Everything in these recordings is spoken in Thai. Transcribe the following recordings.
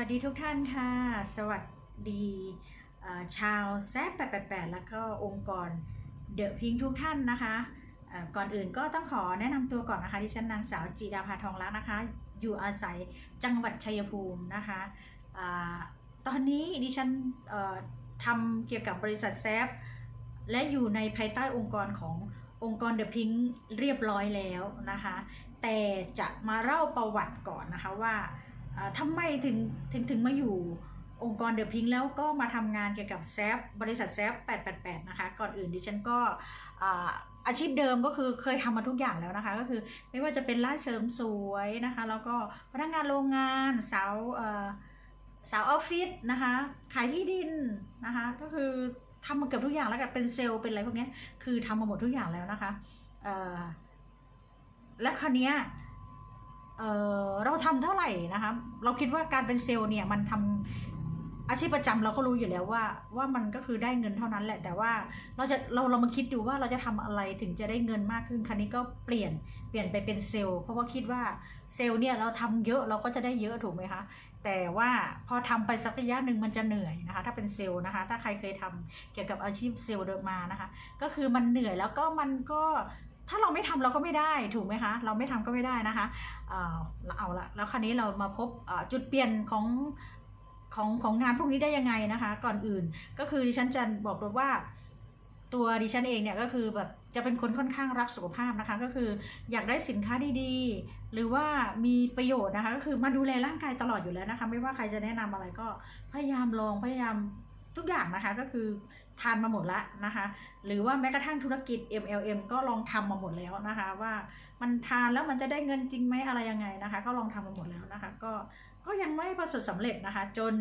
วัสดีทุกท่านค่ะ สวัสดีชาวแซฟ888 แล้วก็องค์กรเดอะพิงทุกท่านนะคะก่อนอื่นก็ต้องขอแนะนำตัวก่อนนะคะดิฉันนางสาวจีดาภาทองรักนะคะ อยู่อาศัยจังหวัดชัยภูมินะคะอาตอนนี้ดิฉันทำเกี่ยวกับบริษัทแซฟและอยู่ในภายใต้องค์กรขององค์กรเดอะพิงเรียบร้อยแล้วนะคะ แต่จะมาเล่าประวัติก่อนนะคะว่า อ่าไมถึงถึงถึงมาอยู่องค์กรเดอะพิงแล้วก็มาทำงานเกี่ยวกับแซฟบริษัทแซฟ888 นะคะ ก่อนอื่นดิฉันก็อาชีพเดิมก็คือเคยทำมาทุกอย่างแล้วนะคะ ก็คือไม่ว่าจะเป็นร้านเสริมสวยนะคะ แล้วก็พนักงานโรงงานสาวสาวออฟฟิศนะคะ ขายที่ดินนะคะ ก็คือทำมาเกือบทุกอย่างแล้วกับเป็นเซลล์เป็นอะไรพวกนี้คือทำมาหมดทุกอย่างแล้วนะคะและคราวนี้เอ่อ เราทำเท่าไหร่นะคะเราคิดว่าการเป็นเซลล์เนี่ยมันทำอาชีพประจำเราก็รู้อยู่แล้วว่า ว่ามันก็คือได้เงินเท่านั้นแหละ แต่ว่าเราจะเราเรามาคิดดูว่าเราจะทำอะไรถึงจะได้เงินมากขึ้นครั้นี้ก็เปลี่ยนเปลี่ยนไปเป็นเซลล์เพราะว่าคิดว่าเซลล์เนี่ยเราทำเยอะเราก็จะได้เยอะถูกไหมคะแต่ว่าพอทำไปสักระยะหนึ่งมันจะเหนื่อยนะคะ ถ้าเป็นเซลล์นะคะ ถ้าใครเคยทำเกี่ยวกับอาชีพเซลล์เดิมมานะคะ ก็คือมันเหนื่อยแล้วก็มันก็ ถ้าเราไม่ทำเราก็ไม่ได้ถูกไหมคะ เราไม่ทำก็ไม่ได้นะคะอ่าเอาละแล้วคราวนี้เรามาพบจุดเปลี่ยนของของของงานพวกนี้ได้ยังไงนะคะ ก่อนอื่นก็คือดิฉันจะบอกเลยว่าตัวดิฉันเองเนี่ยก็คือแบบจะเป็นคนค่อนข้างรักสุขภาพนะคะ ก็คืออยากได้สินค้าดีๆ หรือว่ามีประโยชน์นะคะ ก็คือมาดูแลร่างกายตลอดอยู่แล้วนะคะ ไม่ว่าใครจะแนะนำอะไรก็พยายามลองพยายาม ทุกอย่างนะคะก็คือทานมาหมดละนะคะ หรือว่าแม้กระทั่งธุรกิจ MLM ก็ลองทำมาหมดแล้วนะคะ ว่ามันทานแล้วมันจะได้เงินจริงไหมอะไรยังไงนะคะ ก็ลองทำมาหมดแล้วนะคะ ก็ก็ยังไม่ประสบสำเร็จนะคะ จน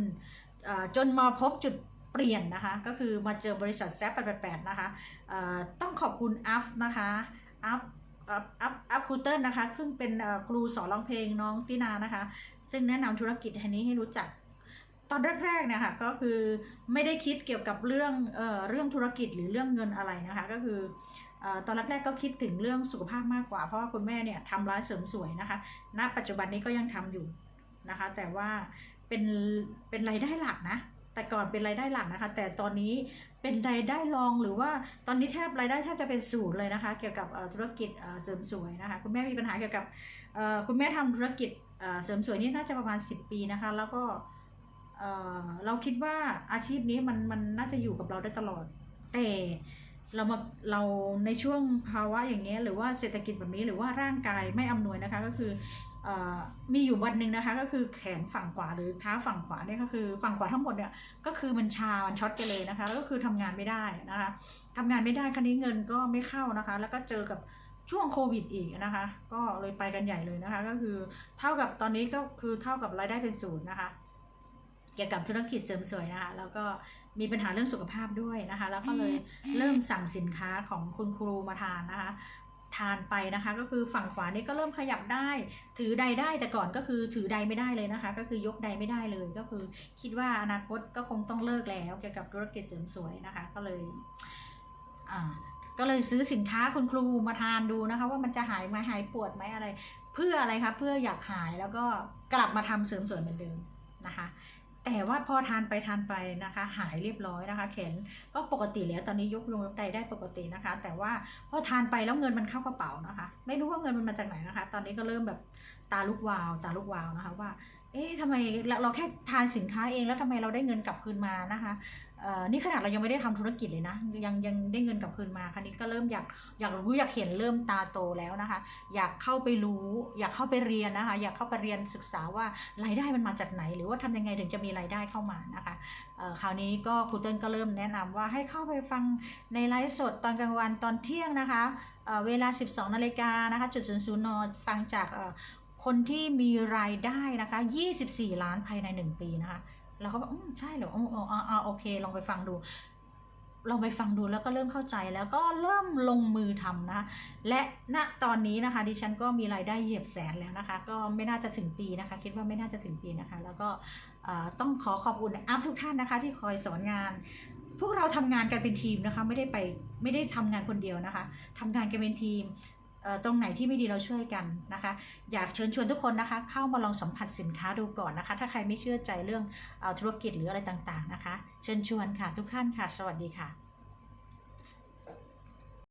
จนมาพบจุดเปลี่ยนนะคะ ก็คือมาเจอบริษัทแซฟ888นะคะต้องขอบคุณอัฟนะคะอัฟอัพอัพอัพคูเตอร์นะคะซึ่งเป็นครูสอนร้องเพลงน้องตินานะคะ ซึ่งแนะนำธุรกิจอันนี้ให้รู้จัก ตอนแรกๆเนี่ยค่ะก็คือไม่ได้คิดเกี่ยวกับเรื่องเอ่อเรื่องธุรกิจหรือเรื่องเงินอะไรนะคะก็คือเอ่อตอนแรกๆก็คิดถึงเรื่องสุขภาพมากกว่า เพราะว่าคุณแม่เนี่ยทำร้านเสริมสวยนะคะณปัจจุบันนี้ก็ยังทำอยู่นะคะ แต่ว่าเป็นเป็นรายได้หลักนะ แต่ก่อนเป็นรายได้หลักนะคะ แต่ตอนนี้เป็นรายได้รองหรือว่าตอนนี้แทบรายได้แทบจะเป็นศูนย์เลยนะคะ เกี่ยวกับธุรกิจเสริมสวยนะคะคุณแม่มีปัญหาเกี่ยวกับคุณแม่ทำธุรกิจเอ่อเสริมสวยนี่น่าจะประมาณ 10 ปีนะคะ แล้วก็ เเราคิดว่าอาชีพนี้มันมันน่าจะอยู่กับเราได้ตลอด แต่เรามาเราในช่วงภาวะอย่างเงี้ยหรือว่าเศรษฐกิจแบบนี้หรือว่าร่างกายไม่อำนวยนะคะก็คืออมีอยู่วันหนึ่งนะคะ ก็คือแขนฝั่งขวาหรือเท้าฝั่งขวาเนี่ยก็คือฝั่งขวาทั้งหมดเนี่ยก็คือมันชา มันช็อตไปเลยนะคะแล้วก็คือทำงานไม่ได้นะคะทำงานไม่ได้ครั้นี้เงินก็ไม่เข้านะคะ แล้วก็เจอกับช่วงโควิดอีกนะคะ ก็เลยไปกันใหญ่เลยนะคะ ก็คือเท่ากับตอนนี้ก็คือเท่ากับรายได้เป็นศูนย์นะคะ เกี่ยวกับธุรกิจเสริมสวยนะคะแล้วก็มีปัญหาเรื่องสุขภาพด้วยนะคะ แล้วก็เลยเริ่มสั่งสินค้าของคุณครูมาทานนะคะ ทานไปนะคะ ก็คือฝั่งขวานี่ก็เริ่มขยับได้ ถือใดได้แต่ก่อนก็คือถือใดไม่ได้เลยนะคะ ก็คือยกใดไม่ได้เลย ก็คือคิดว่าอนาคตก็คงต้องเลิกแล้ว เกี่ยวกับธุรกิจเสริมสวยนะคะ ก็เลยอ่าก็เลยซื้อสินค้าคุณครูมาทานดูนะคะ ว่ามันจะหายไหมหายปวดไหมอะไร เพื่ออะไรคะเพื่ออยากหายแล้วก็กลับมาทำเสริมสวยเหมือนเดิมนะคะ แต่ว่าพอทานไปทานไปนะคะ หายเรียบร้อยนะคะแขนก็ปกติแล้วตอนนี้ยกลงยกใดได้ปกตินะคะ แต่ว่าพอทานไปแล้วเงินมันเข้ากระเป๋านะคะ ไม่รู้ว่าเงินมันมาจากไหนนะคะ ตอนนี้ก็เริ่มแบบตาลุกวาว ตาลุกวาวนะคะว่าเอ๊ะทำไมเราเราแค่ทานสินค้าเองแล้วทำไมเราได้เงินกลับคืนมานะคะ นี่ขนาดเรายังไม่ได้ทำธุรกิจเลยนะ ยังยังได้เงินกลับคืนมาคราวนี้ก็เริ่มอยากอยากรู้อยากเห็นเริ่มตาโตแล้วนะคะ อยากเข้าไปรู้ อยากเข้าไปเรียนนะคะ อยากเข้าไปเรียนศึกษาว่ารายได้มันมาจากไหน หรือว่าทำยังไงถึงจะมีรายได้เข้ามานะคะคราวนี้ก็ครูเติ้ลก็เริ่มแนะนำว่าให้เข้าไปฟังในไลฟ์สดตอนกลางวันตอนเที่ยงนะคะเเวลา 12นาฬิกานะคะจุดศูนย์ศูนย์นฟังจากคนที่มีรายได้นะคะ 24 ล้านภายใน 1 ปีนะคะ เราก็บอกอืมใช่เหรออ๋ออ๋อโอเค ลองไปฟังดูลองไปฟังดูแล้วก็เริ่มเข้าใจแล้วก็เริ่มลงมือทำนะคะและณตอนนี้นะคะดิฉันก็มีรายได้เหยียบแสนแล้วนะคะ ก็ไม่น่าจะถึงปีนะคะ คิดว่าไม่น่าจะถึงปีนะคะ แล้วก็ต้องขอขอบคุณอัพทุกท่านนะคะ ที่คอยสอนงาน พวกเราทำงานกันเป็นทีมนะคะ ไม่ได้ไปไม่ได้ทำงานคนเดียวนะคะทำงานกันเป็นทีม ตรงไหนที่ไม่ดีเราช่วยกันนะคะ อยากเชิญชวนทุกคนนะคะ เข้ามาลองสัมผัสสินค้าดูก่อนนะคะ ถ้าใครไม่เชื่อใจเรื่องเออธุรกิจหรืออะไรต่างๆนะคะ เชิญชวนค่ะทุกท่านค่ะ สวัสดีค่ะ